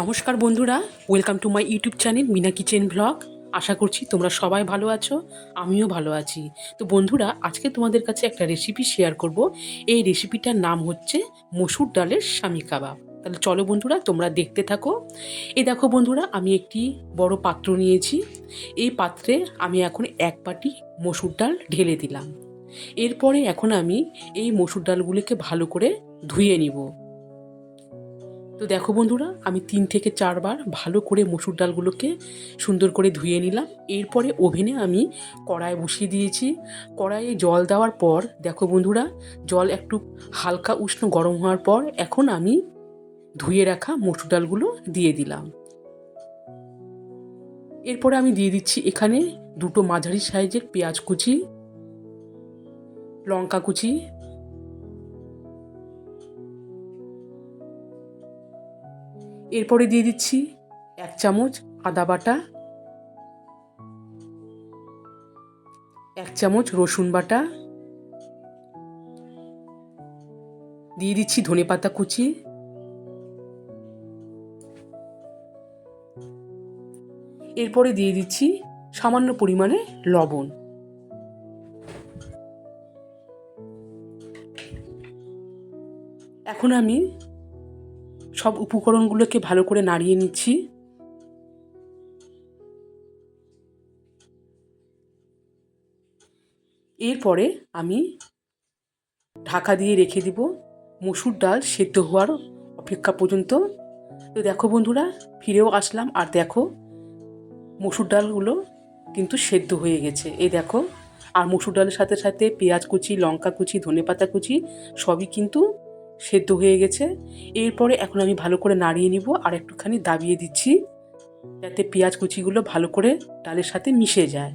নমস্কার বন্ধুরা welcome to my YouTube channel Mina kitchen blog আশা করছি তোমরা সবাই ভালো আছো, আমিও ভালো আছি। তো বন্ধুরা, আজকে তোমাদের কাছে একটা রেসিপি শেয়ার করব। এই রেসিপিটার নাম হচ্ছে মসুর ডালের স্বামী কাবাব। তাহলে চলো বন্ধুরা, তোমরা দেখতে থাকো। এই দেখো বন্ধুরা, আমি একটি বড় পাত্র নিয়েছি। এই পাত্রে আমি এখন এক বাটি মসুর ডাল ঢেলে দিলাম। এরপরে এখন আমি এই মসুর ডালগুলিকে ভালো করে ধুয়ে নিব। তো দেখো বন্ধুরা, আমি তিন থেকে চারবার ভালো করে মসুর ডালগুলোকে সুন্দর করে ধুয়ে নিলাম। এরপরে ওভেনে আমি কড়াই বসিয়ে দিয়েছি। কড়াইয়ে জল দেওয়ার পর, দেখো বন্ধুরা, জল একটু হালকা উষ্ণ গরম হওয়ার পর এখন আমি ধুয়ে রাখা মসুর ডালগুলো দিয়ে দিলাম। এরপরে আমি দিয়ে দিচ্ছি এখানে দুটো মাঝারি সাইজের পেঁয়াজ কুচি, লঙ্কা কুচি এরপরে দিয়ে দিচ্ছি এক চামচ আদা বাটা, এক চামচ রসুন বাটা, দিয়ে দিচ্ছি ধনে পাতা কুচি, এরপরে দিয়ে দিচ্ছি সামান্য পরিমাণে লবণ। এখন আমি সব উপকরণগুলোকে ভালো করে নাড়িয়ে নিচ্ছি। এরপরে আমি ঢাকা দিয়ে রেখে দিব। মসুর ডাল সেদ্ধ হওয়ার অপেক্ষা পর্যন্ত। তো দেখো বন্ধুরা, ফিরেও আসলাম। আর দেখো, মসুর ডালগুলো কিন্তু সেদ্ধ হয়ে গেছে। এই দেখো, আর মসুর ডালের সাথে সাথে পেঁয়াজ কুচি, লঙ্কা কুচি ধনে পাতা কুচি, সবই কিন্তু সেদ্ধ হয়ে গেছে। এরপরে এখন আমি ভালো করে নাড়িয়ে নিব আর একটুখানি দাবিয়ে দিচ্ছি যাতে পেঁয়াজ কুচিগুলো ভালো করে ডালের সাথে মিশে যায়।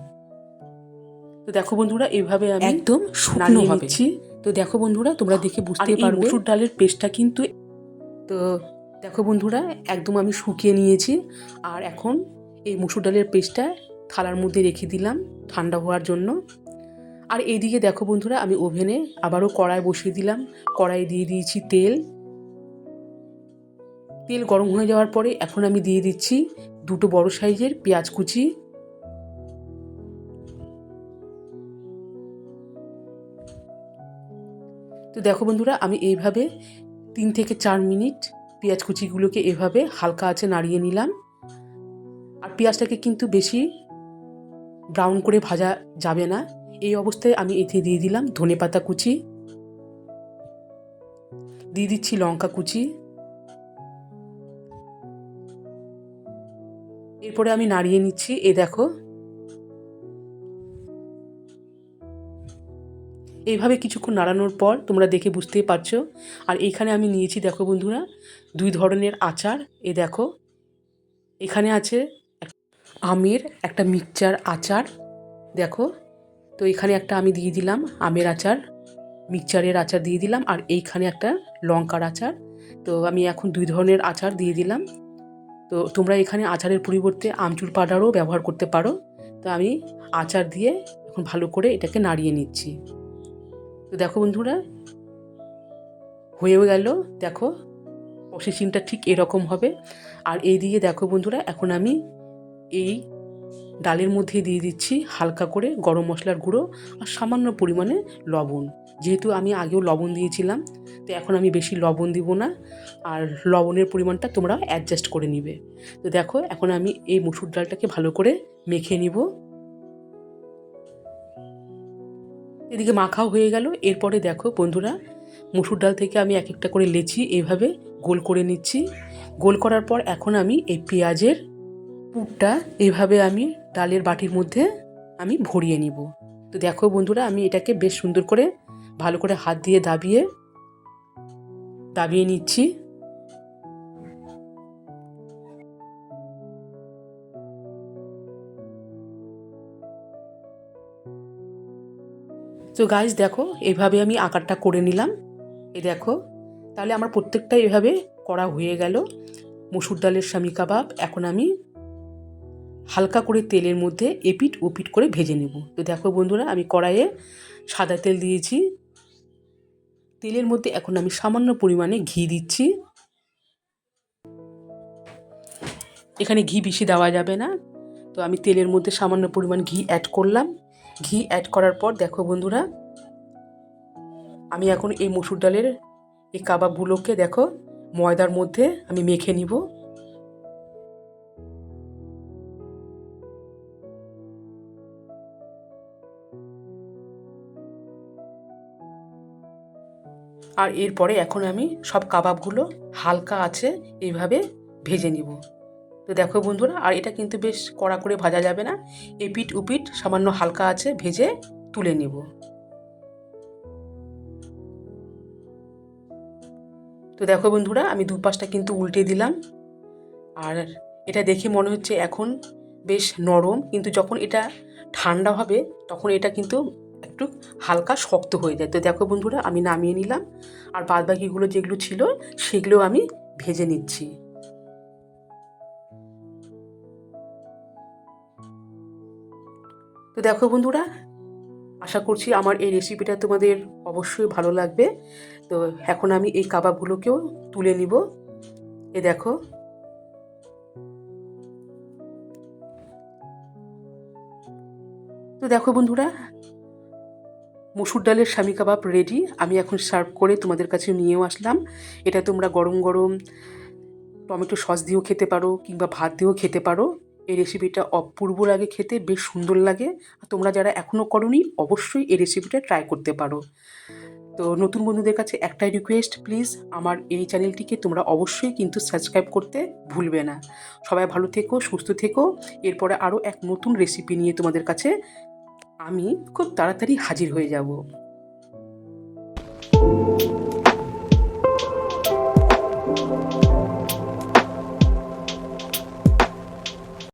তো দেখো বন্ধুরা এইভাবে আমি একদম শুকনো নিচ্ছি। তো দেখো বন্ধুরা তোমরা দেখে বুঝতে পারবে। মসুর ডালের পেস্টটা কিন্তু তো দেখো বন্ধুরা একদম আমি শুকিয়ে নিয়েছি। আর এখন এই মসুর ডালের পেস্টটা থালার মধ্যে রেখে দিলাম ঠান্ডা হওয়ার জন্য। আর এইদিকে দেখো বন্ধুরা, আমি ওভেনে আবারও কড়াই বসিয়ে দিলাম। কড়াই দিয়ে দিয়েছি তেল। তেল গরম হয়ে যাওয়ার পরে এখন আমি দিয়ে দিচ্ছি দুটো বড় সাইজের পেঁয়াজ কুচি। তো দেখো বন্ধুরা, আমি এইভাবে তিন থেকে চার মিনিট পেঁয়াজ কুচিগুলোকে এভাবে হালকা আছে নাড়িয়ে নিলাম। আর পেঁয়াজটাকে কিন্তু বেশি ব্রাউন করে ভাজা যাবে না। এই অবস্থায় আমি এতে দিয়ে দিলাম ধনে পাতা কুচি। দিয়ে দিচ্ছি লঙ্কা কুচি। এরপরে আমি নাড়িয়ে নিচ্ছি, এ দেখো। এইভাবে কিছুক্ষণ নাড়ানোর পর তোমরা দেখে বুঝতেই পারছ। আর এইখানে আমি নিয়েছি, দেখো বন্ধুরা, দুই ধরনের আচার, এ দেখো। এখানে আছে আমের একটা মিক্সচার আচার, দেখো। তো এখানে একটা আমি দিয়ে দিলাম আমের আচার, মিক্সচারের আচার দিয়ে দিলাম আর এইখানে একটা লঙ্কার আচার। তো আমি এখন দুই ধরনের আচার দিয়ে দিলাম। তো তোমরা এখানে আচারের পরিবর্তে আমচুর পাউডারও ব্যবহার করতে পারো। তো আমি আচার দিয়ে এখন ভালো করে এটাকে নাড়িয়ে নিচ্ছি। তো দেখো বন্ধুরা, হয়েও গেল। দেখো প্রসেসিংটা ঠিক এরকম হবে। আর এই দিয়ে দেখো বন্ধুরা, এখন আমি এই ডালের মধ্যে দিয়ে দিচ্ছি হালকা করে গরম মশলার গুঁড়ো আর সামান্য পরিমাণে লবণ। যেহেতু আমি আগেও লবণ দিয়েছিলাম, তো এখন আমি বেশি লবণ দিব না আর লবণের পরিমাণটা তোমরা অ্যাডজাস্ট করে নিবে। তো দেখো, এখন আমি এই মসুর ডালটাকে ভালো করে মেখে নিব। এদিকে মাখাও হয়ে গেল। এরপরে দেখো বন্ধুরা, মসুর ডাল থেকে আমি এক একটা করে লেচি এভাবে গোল করে নিচ্ছি। গোল করার পর এখন আমি এই পেঁয়াজের পুরটা এভাবে আমি ডালের বাটির মধ্যে আমি ভরিয়ে নিব। তো দেখো বন্ধুরা, আমি এটাকে বেশ সুন্দর করে ভালো করে হাত দিয়ে দাবিয়ে দাবিয়ে নিচ্ছি। তো গাইজ দেখো, এভাবে আমি আকারটা করে নিলাম। এ দেখো, তাহলে আমার প্রত্যেকটা এভাবে করা হয়ে গেল। মসুর ডালের স্বামী কাবাব এখন আমি হালকা করে তেলের মধ্যে এপিট ওপিট করে ভেজে নেব। তো দেখো বন্ধুরা, আমি কড়াইয়ে সাদা তেল দিয়েছি। তেলের মধ্যে এখন আমি সামান্য পরিমাণে ঘি দিচ্ছি। এখানে ঘি বেশি দেওয়া যাবে না। তো আমি তেলের মধ্যে সামান্য পরিমাণ ঘি অ্যাড করলাম। ঘি অ্যাড করার পর দেখো বন্ধুরা, আমি এখন এই মসুর ডালের এই কাবাবগুলোকে দেখো ময়দার মধ্যে আমি মেখে নিব। আর এরপরে এখন আমি সব কাবাবগুলো হালকা আছে এইভাবে ভেজে নিব। তো দেখো বন্ধুরা, আর এটা কিন্তু বেশ কড়া করে ভাজা যাবে না। এপিট উপিট সামান্য হালকা আছে ভেজে তুলে নিব। তো দেখো বন্ধুরা, আমি দুপাশটা কিন্তু উল্টে দিলাম। আর এটা দেখে মনে হচ্ছে এখন বেশ নরম, কিন্তু যখন এটা ঠান্ডা হবে, তখন এটা কিন্তু একটু হালকা শক্ত হয়ে যায়। তো দেখো বন্ধুরা, আমি নামিয়ে নিলাম। আর বাদ বাকিগুলো যেগুলো ছিল, সেগুলো আমি ভেজে নিচ্ছি। তো দেখো বন্ধুরা, আশা করছি আমার এই রেসিপিটা তোমাদের অবশ্যই ভালো লাগবে। তো এখন আমি এই কাবাবগুলোকেও তুলে নিব। এ দেখো। তো দেখো বন্ধুরা মসুর ডালের স্বামী কাবাব রেডি আমি এখন সার্ভ করে তোমাদের কাছে নিয়েও আসলাম। এটা তোমরা গরম গরম টমেটো সস দিয়েও খেতে পারো কিংবা ভাত দিয়েও খেতে পারো। এই রেসিপিটা অপূর্ব লাগে খেতে, বেশ সুন্দর লাগে। আর তোমরা যারা এখনও করনি, অবশ্যই এই রেসিপিটা ট্রাই করতে পারো। তো নতুন বন্ধুদের কাছে একটাই রিকোয়েস্ট প্লিজ আমার এই চ্যানেলটিকে তোমরা অবশ্যই কিন্তু সাবস্ক্রাইব করতে ভুলবে না। সবাই ভালো থেকো, সুস্থ থেকো। এরপরে আরও এক নতুন রেসিপি নিয়ে তোমাদের কাছে আমি খুব তাড়াতাড়ি হাজির হয়ে যাব।